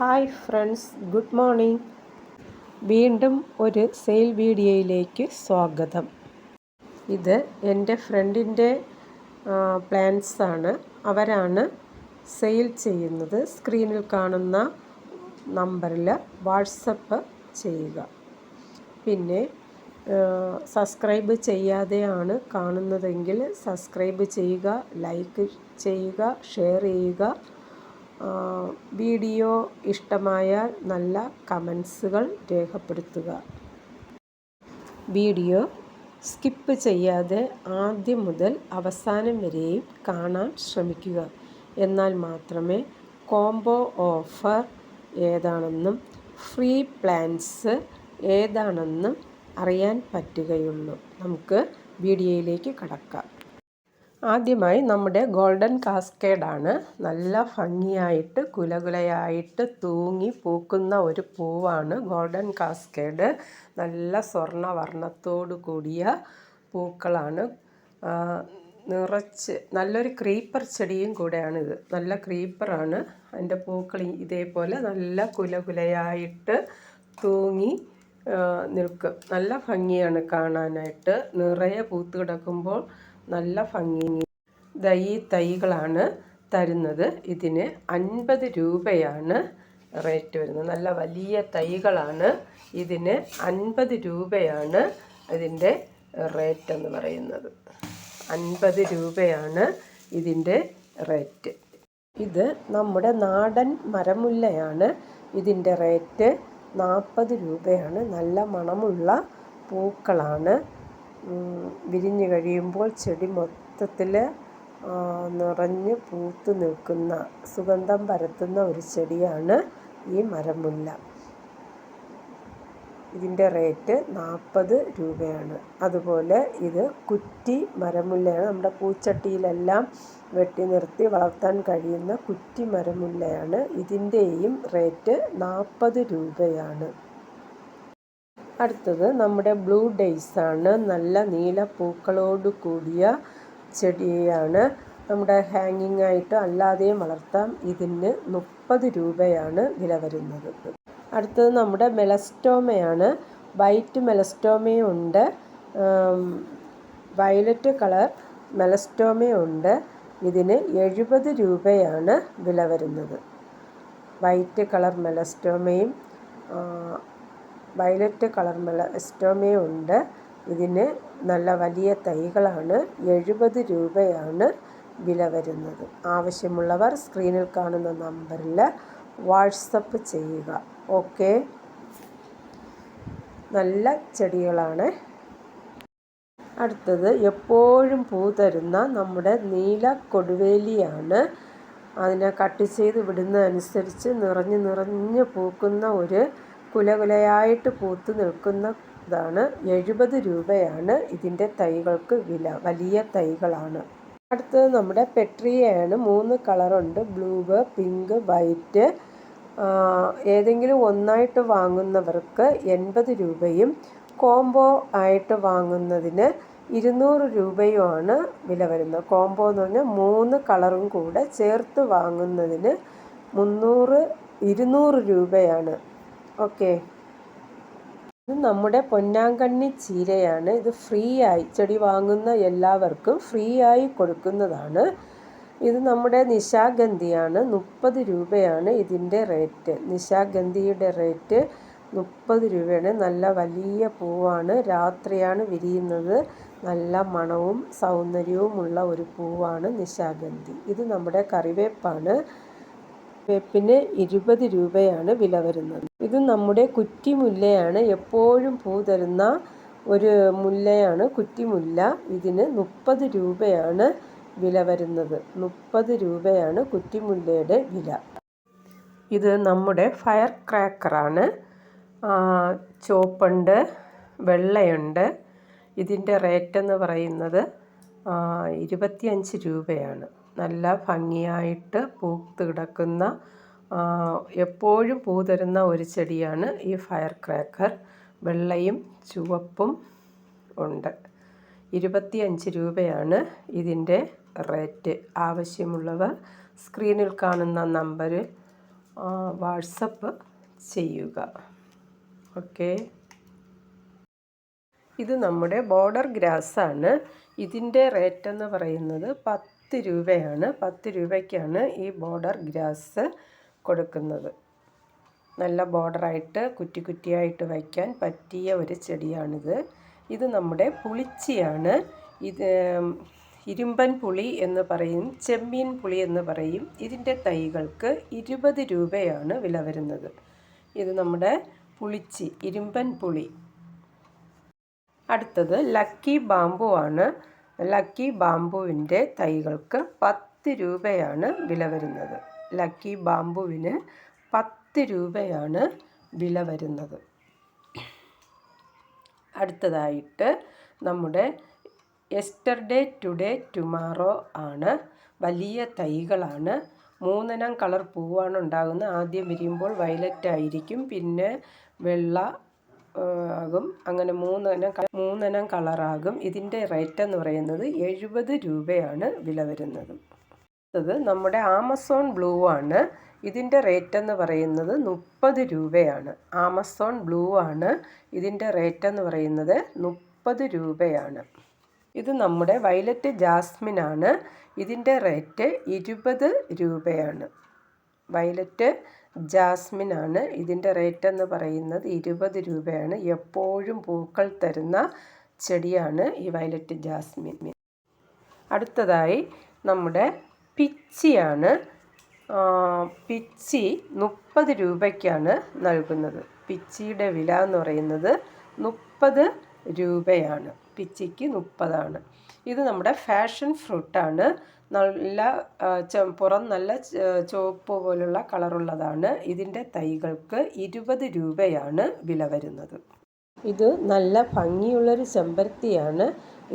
Hi friends good morning. വീണ്ടും ഒരു sale വീഡിയോയിലേക്ക് സ്വാഗതം. ഇത് എന്റെ ഫ്രണ്ടിന്റെ പ്ലാൻസാണ് അവരാണ് സെയിൽ ചെയ്യുന്നത്. സ്ക്രീനിൽ കാണുന്ന നമ്പറിൽ വാട്സപ്പ് ചെയ്യുക. പിന്നെ സബ്സ്ക്രൈബ് ചെയ്യാതെയാണ് കാണുന്നതെങ്കിൽ സബ്സ്ക്രൈബ് ചെയ്യുക ലൈക്ക് ചെയ്യുക ഷെയർ ചെയ്യുക. വീഡിയോ ഇഷ്ടമായാൽ നല്ല കമൻസുകൾ രേഖപ്പെടുത്തുക. വീഡിയോ സ്കിപ്പ് ചെയ്യാതെ ആദ്യം മുതൽ അവസാനം വരെയും കാണാൻ ശ്രമിക്കുക. എന്നാൽ മാത്രമേ കോംബോ ഓഫർ ഏതാണെന്നും ഫ്രീ പ്ലാൻസ് ഏതാണെന്നും അറിയാൻ പറ്റുകയുള്ളൂ. നമുക്ക് വീഡിയോയിലേക്ക് കടക്കാം. ആദ്യമായി നമ്മുടെ ഗോൾഡൻ കാസ്കേഡാണ് നല്ല ഭംഗിയായിട്ട് കുലകുലയായിട്ട് തൂങ്ങി പൂക്കുന്ന ഒരു പൂവാണ് ഗോൾഡൻ കാസ്കേഡ്. നല്ല സ്വർണവർണത്തോടു കൂടിയ പൂക്കളാണ്. നിറച്ച് നല്ലൊരു ക്രീപ്പർ ചെടിയും കൂടെയാണ് ഇത്. നല്ല ക്രീപ്പറാണ്. അതിന്റെ പൂക്കൾ ഇതേപോലെ നല്ല കുലകുലയായിട്ട് തൂങ്ങി നിൽക്കും. നല്ല ഭംഗിയാണ് കാണാനായിട്ട്. നിറയെ പൂത്ത് കിടക്കുമ്പോൾ നല്ല ഭംഗി ഈ തൈകളാണ് തരുന്നത്. ഇതിന് അൻപത് രൂപയാണ് റേറ്റ് വരുന്നത്. നല്ല വലിയ തൈകളാണ്. ഇതിന് അൻപത് രൂപയാണ് ഇതിന്റെ റേറ്റ് എന്ന് പറയുന്നത്. അൻപത് രൂപയാണ് ഇതിന്റെ റേറ്റ്. ഇത് നമ്മുടെ നാടൻ മരമുല്ലയാണ്. ഇതിന്റെ റേറ്റ് നാൽപ്പത് രൂപയാണ്. നല്ല മണമുള്ള പൂക്കളാണ്. വിരിഞ്ഞ് കഴിയുമ്പോൾ ചെടി മൊത്തത്തിൽ നിറഞ്ഞ് പൂത്ത് നിൽക്കുന്ന സുഗന്ധം പരത്തുന്ന ഒരു ചെടിയാണ് ഈ മരമുല്ല. ഇതിന്റെ റേറ്റ് നാൽപ്പത് രൂപയാണ്. അതുപോലെ ഇത് കുറ്റി മരമുല്ലയാണ്. നമ്മുടെ പൂച്ചട്ടിയിലെല്ലാം വെട്ടി നിർത്തി വളർത്താൻ കഴിയുന്ന കുറ്റി മരമുല്ലയാണ്. ഇതിന്റെയും റേറ്റ് നാൽപ്പത് രൂപയാണ്. അടുത്തത് നമ്മുടെ ബ്ലൂ ഡേയ്സ് ആണ്. നല്ല നീല പൂക്കളോട് കൂടിയ ചെടിയാണ്. നമ്മുടെ ഹാങ്ങിങ് ആയിട്ട് അല്ലാതെയും വളർത്താം. ഇതിന് മുപ്പത് രൂപയാണ് വില വരുന്നത്. അടുത്തത് നമ്മുടെ മെലസ്റ്റോമയാണ്. വൈറ്റ് മെലസ്റ്റോമയും ഉണ്ട് വയലറ്റ് കളർ മെലസ്റ്റോമയും ഉണ്ട് ഇതിന് എഴുപത് രൂപയാണ് വില വരുന്നത്. വൈറ്റ് കളർ മെലസ്റ്റോമയും വയലറ്റ് കളർ എസ്റ്റോമേ ഉണ്ട്. ഇതിന് നല്ല വലിയ തൈകളാണ്. എഴുപത് രൂപയാണ് വില വരുന്നത്. ആവശ്യമുള്ളവർ സ്ക്രീനിൽ കാണുന്ന നമ്പറിൽ വാട്സപ്പ് ചെയ്യുക. ഓക്കെ? നല്ല ചെടികളാണ്. അടുത്തത് എപ്പോഴും പൂ തരുന്ന നമ്മുടെ നീല കൊടുവേലിയാണ്. അതിനെ കട്ട് ചെയ്ത് വിടുന്നതനുസരിച്ച് നിറഞ്ഞ് നിറഞ്ഞ് പൂക്കുന്ന ഒരു കുലകുലയായിട്ട് പൂത്തു നിൽക്കുന്നതാണ്. എഴുപത് രൂപയാണ് ഇതിന്റെ തൈകൾക്ക് വില. വലിയ തൈകളാണ്. അടുത്തത് നമ്മുടെ പെട്രിയയാണ്. മൂന്ന് കളറുണ്ട്. Blue pink white. ഏതെങ്കിലും ഒന്നായിട്ട് വാങ്ങുന്നവർക്ക് എൺപത് രൂപയും കോംബോ ആയിട്ട് വാങ്ങുന്നതിന് ഇരുന്നൂറ് രൂപയുമാണ് വില വരുന്നത്. കോംബോ എന്ന് പറഞ്ഞാൽ മൂന്ന് കളറും കൂടെ ചേർത്ത് വാങ്ങുന്നതിന് മുന്നൂറ് ഇരുന്നൂറ് രൂപയാണ് ഓക്കെ. ഇത് നമ്മുടെ പൊന്നാങ്കണ്ണി ചീരയാണ്. ഇത് ഫ്രീ ആയി ചെടി വാങ്ങുന്ന എല്ലാവർക്കും ഫ്രീ ആയി കൊടുക്കുന്നതാണ്. ഇത് നമ്മുടെ നിശാഗന്ധിയാണ്. മുപ്പത് രൂപയാണ് ഇതിന്റെ റേറ്റ്. നിശാഗന്ധിയുടെ റേറ്റ് മുപ്പത് രൂപയാണ്. നല്ല വലിയ പൂവാണ്. രാത്രിയാണ് വിരിയുന്നത്. നല്ല മണവും സൗന്ദര്യവുമുള്ള ഒരു പൂവാണ് നിശാഗന്ധി. ഇത് നമ്മുടെ കറിവേപ്പാണ്. വേപ്പിന് ഇരുപത് രൂപയാണ് വില വരുന്നത്. ഇത് നമ്മുടെ കുറ്റിമുല്ലയാണ്. എപ്പോഴും പൂ തരുന്ന ഒരു മുല്ലയാണ് കുറ്റിമുല്ല. ഇതിന് മുപ്പത് രൂപയാണ് വില വരുന്നത്. മുപ്പത് രൂപയാണ് കുറ്റിമുല്ലയുടെ വില. ഇത് നമ്മുടെ ഫയർ ക്രാക്കറാണ്. ചുവപ്പുണ്ട് വെള്ളയുണ്ട്. ഇതിന്റെ റേറ്റ് എന്ന് പറയുന്നത് ഇരുപത്തിയഞ്ച് രൂപയാണ്. നല്ല ഭംഗിയായിട്ട് പൂത്ത് കിടക്കുന്ന എപ്പോഴും പൂ തരുന്ന ഒരു ചെടിയാണ് ഈ ഫയർ ക്രാക്കർ. വെള്ളയും ചുവപ്പും ഉണ്ട്. ഇരുപത്തിയഞ്ച് രൂപയാണ് ഇതിന്റെ റേറ്റ്. ആവശ്യമുള്ളവർ സ്ക്രീനിൽ കാണുന്ന നമ്പറിൽ വാട്സപ്പ് ചെയ്യുക. ഓക്കെ? ഇത് നമ്മുടെ ബോർഡർ ആണ് ഇതിന്റെ റേറ്റ് എന്ന് പറയുന്നത് പത്ത് രൂപയാണ് പത്ത് രൂപയ്ക്കാണ് ഈ ബോർഡർ ഗ്രാസ് കൊടുക്കുന്നത്. നല്ല ബോർഡറായിട്ട് കുറ്റി കുറ്റിയായിട്ട് വയ്ക്കാൻ പറ്റിയ ഒരു ചെടിയാണിത്. ഇത് നമ്മുടെ പുളിച്ചിയാണ്. ഇത് ഇരുമ്പൻ പുളി എന്ന് പറയും ചെമ്മീൻ പുളി എന്ന് പറയും. ഇതിന്റെ തൈകൾക്ക് ഇരുപത് രൂപയാണ് വില വരുന്നത്. ഇത് നമ്മുടെ പുളിച്ചി ഇരുമ്പൻ പുളി. അടുത്തത് ലക്കി ബാമ്പു ആണ്. ലക്കി ബാംബുവിന്റെ തൈകൾക്ക് പത്ത് രൂപയാണ് വില വരുന്നത്. ലക്കി ബാംബുവിന് പത്ത് രൂപയാണ് വില വരുന്നത്. അടുത്തതായിട്ട് നമ്മുടെ എസ്റ്റർഡേ ടുഡേ ടുമാറോ ആണ് വലിയ തൈകളാണ്. മൂന്നെണ്ണം കളർ പൂവാണ് ഉണ്ടാകുന്നത്. ആദ്യം വിരിയുമ്പോൾ വയലറ്റ് ആയിരിക്കും പിന്നെ വെള്ള ആകും. അങ്ങനെ മൂന്നെണ്ണം മൂന്നെണ്ണം കളറാകും. ഇതിന്റെ റേറ്റ് എന്ന് പറയുന്നത് എഴുപത് രൂപയാണ് വില വരുന്നത്. അടുത്തത് നമ്മുടെ ആമസോൺ ബ്ലൂ ആണ്. ഇതിന്റെ റേറ്റ് എന്ന് പറയുന്നത് മുപ്പത് രൂപയാണ്. ആമസോൺ ബ്ലൂ ആണ്. ഇതിന്റെ റേറ്റ് എന്ന് പറയുന്നത് മുപ്പത് രൂപയാണ്. ഇത് നമ്മുടെ വയലറ്റ് ജാസ്മിൻ ആണ്. ഇതിന്റെ റേറ്റ് ഇരുപത് രൂപയാണ്. വയലറ്റ് ജാസ്മിൻ ആണ് ഇതിന്റെ റേറ്റ് എന്ന് പറയുന്നത് ഇരുപത് രൂപയാണ്. എപ്പോഴും പൂക്കൾ തരുന്ന ചെടിയാണ് ഈ വയലറ്റ് ജാസ്മിൻ. അടുത്തതായി നമ്മുടെ പിച്ചിയാണ്. പിച്ചി മുപ്പത് രൂപയ്ക്കാണ് നൽകുന്നത്. പിച്ചിയുടെ വില എന്ന് പറയുന്നത് മുപ്പത് രൂപയാണ്. പിച്ചിക്ക് മുപ്പതാണ്. ഇത് നമ്മുടെ ഫാഷൻ ഫ്രൂട്ടാണ്. നല്ല പുറം നല്ല ചുവപ്പ് പോലുള്ള കളറുള്ളതാണ് ഇതിന്റെ തൈകൾക്ക് ഇരുപത് രൂപയാണ് വില വരുന്നത്. ഇത് നല്ല ഭംഗിയുള്ളൊരു ചെമ്പരത്തിയാണ്.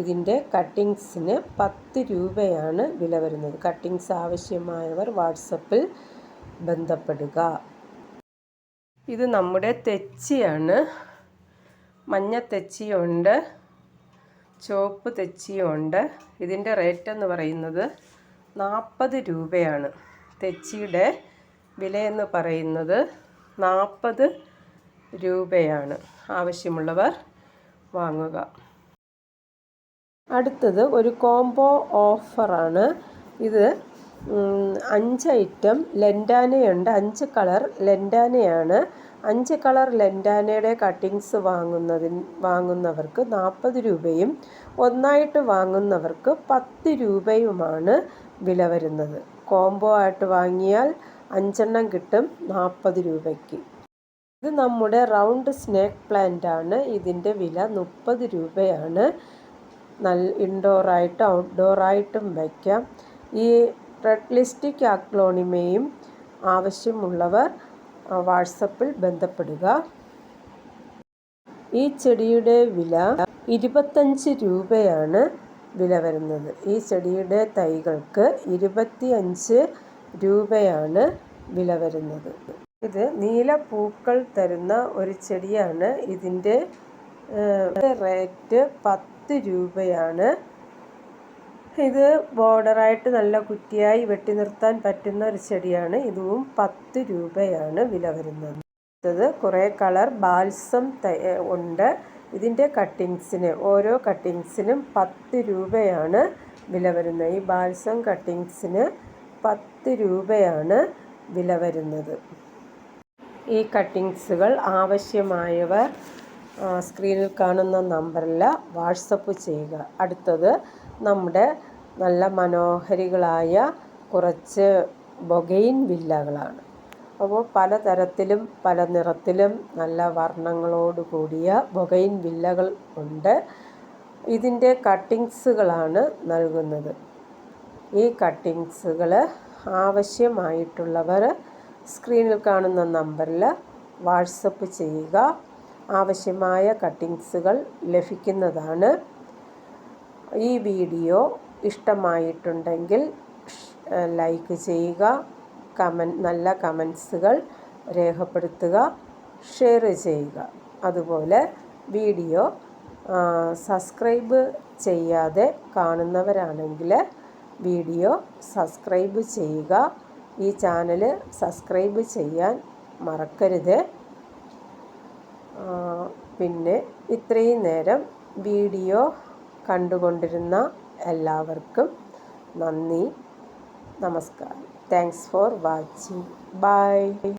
ഇതിന്റെ കട്ടിങ്സിന് പത്ത് രൂപയാണ് വില വരുന്നത്. കട്ടിങ്സ് ആവശ്യമായവർ വാട്സപ്പിൽ ബന്ധപ്പെടുക. ഇത് നമ്മുടെ തെച്ചിയാണ്. മഞ്ഞ തെച്ചിയുണ്ട്. ചുവപ്പ് തെച്ചിയുണ്ട്. ഇതിന്റെ റേറ്റ് എന്ന് പറയുന്നത് നാൽപ്പത് രൂപയാണ്. തെച്ചിയുടെ വിലയെന്ന് പറയുന്നത് നാൽപ്പത് രൂപയാണ്. ആവശ്യമുള്ളവർ വാങ്ങുക. അടുത്തത് ഒരു കോംബോ ഓഫറാണ് ഇത് അഞ്ച് ഐറ്റം ലെൻഡാനയുണ്ട് അഞ്ച് കളർ ലെൻഡാനയാണ് അഞ്ച് കളർ ലെൻഡാനയുടെ കട്ടിങ്സ് വാങ്ങുന്നതിന് വാങ്ങുന്നവർക്ക് നാൽപ്പത് രൂപയും ഒന്നായിട്ട് വാങ്ങുന്നവർക്ക് പത്ത് രൂപയുമാണ് വില വരുന്നത്. കോംബോ ആയിട്ട് വാങ്ങിയാൽ അഞ്ചെണ്ണം കിട്ടും നാൽപ്പത് രൂപയ്ക്ക്. ഇത് നമ്മുടെ റൗണ്ട് സ്നേക്ക് പ്ലാന്റ് ആണ്. ഇതിന്റെ വില മുപ്പത് രൂപയാണ്. നല്ല ഇൻഡോറായിട്ടും ഔട്ട്ഡോറായിട്ടും വയ്ക്കാം. ഈ റെഡ് ലിസ്റ്റിക് അക്ലോണിമയും ആവശ്യമുള്ളവർ വാട്സപ്പിൽ ബന്ധപ്പെടുക. ഈ ചെടിയുടെ വില ഇരുപത്തഞ്ച് രൂപയാണ് വില വരുന്നത്. ഈ ചെടിയുടെ തൈകൾക്ക് ഇരുപത്തി അഞ്ച് രൂപയാണ് വില വരുന്നത്. ഇത് നീല പൂക്കൾ തരുന്ന ഒരു ചെടിയാണ്. ഇതിന്റെ റേറ്റ് പത്ത് രൂപയാണ് ഇത് ബോർഡറായിട്ട് നല്ല കുറ്റിയായി വെട്ടി നിർത്താൻ പറ്റുന്ന ഒരു ചെടിയാണ്. ഇതും പത്ത് രൂപയാണ് വില വരുന്നത്. അടുത്തത് കുറേ കളർ ബാൽസം ഉണ്ട്. ഇതിന്റെ കട്ടിങ്സിന് ഓരോ കട്ടിങ്സിനും പത്ത് രൂപയാണ് വില വരുന്നത്. ഈ ബാൽസം കട്ടിങ്സിന് പത്ത് രൂപയാണ് വില വരുന്നത്. ഈ കട്ടിങ്സുകൾ ആവശ്യമായവർ സ്ക്രീനിൽ കാണുന്ന നമ്പറിൽ വാട്സപ്പ് ചെയ്യുക. അടുത്തത് നമ്മുടെ നല്ല മനോഹരികളായ കുറച്ച് ബൊഗെയിൻ വില്ലകളാണ്. അപ്പോൾ പല തരത്തിലും പല നിറത്തിലും നല്ല വർണങ്ങളോട് കൂടിയ ബൊഗെയിൻ വില്ലകൾ ഉണ്ട്. ഇതിന്റെ കട്ടിങ്സുകളാണ് നൽകുന്നത്. ഈ കട്ടിങ്സുകൾ ആവശ്യമായിട്ടുള്ളവർ സ്ക്രീനിൽ കാണുന്ന നമ്പറിൽ വാട്സപ്പ് ചെയ്യുക. ആവശ്യമായ കട്ടിങ്സുകൾ ലഭിക്കുന്നതാണ് ഈ വീഡിയോ ഇഷ്ടമായിട്ടുണ്ടെങ്കിൽ ലൈക്ക് ചെയ്യുക കമൻ നല്ല കമൻസുകൾ രേഖപ്പെടുത്തുക ഷെയർ ചെയ്യുക. അതുപോലെ വീഡിയോ സബ്സ്ക്രൈബ് ചെയ്യാതെ കാണുന്നവരാണെങ്കിൽ വീഡിയോ സബ്സ്ക്രൈബ് ചെയ്യുക. ഈ ചാനൽ സബ്സ്ക്രൈബ് ചെയ്യാൻ മറക്കരുത്. പിന്നെ ഇത്രയും നേരം വീഡിയോ കണ്ടുകൊണ്ടിരുന്ന എല്ലാവർക്കും നന്ദി നമസ്കാരം. Thanks for watching bye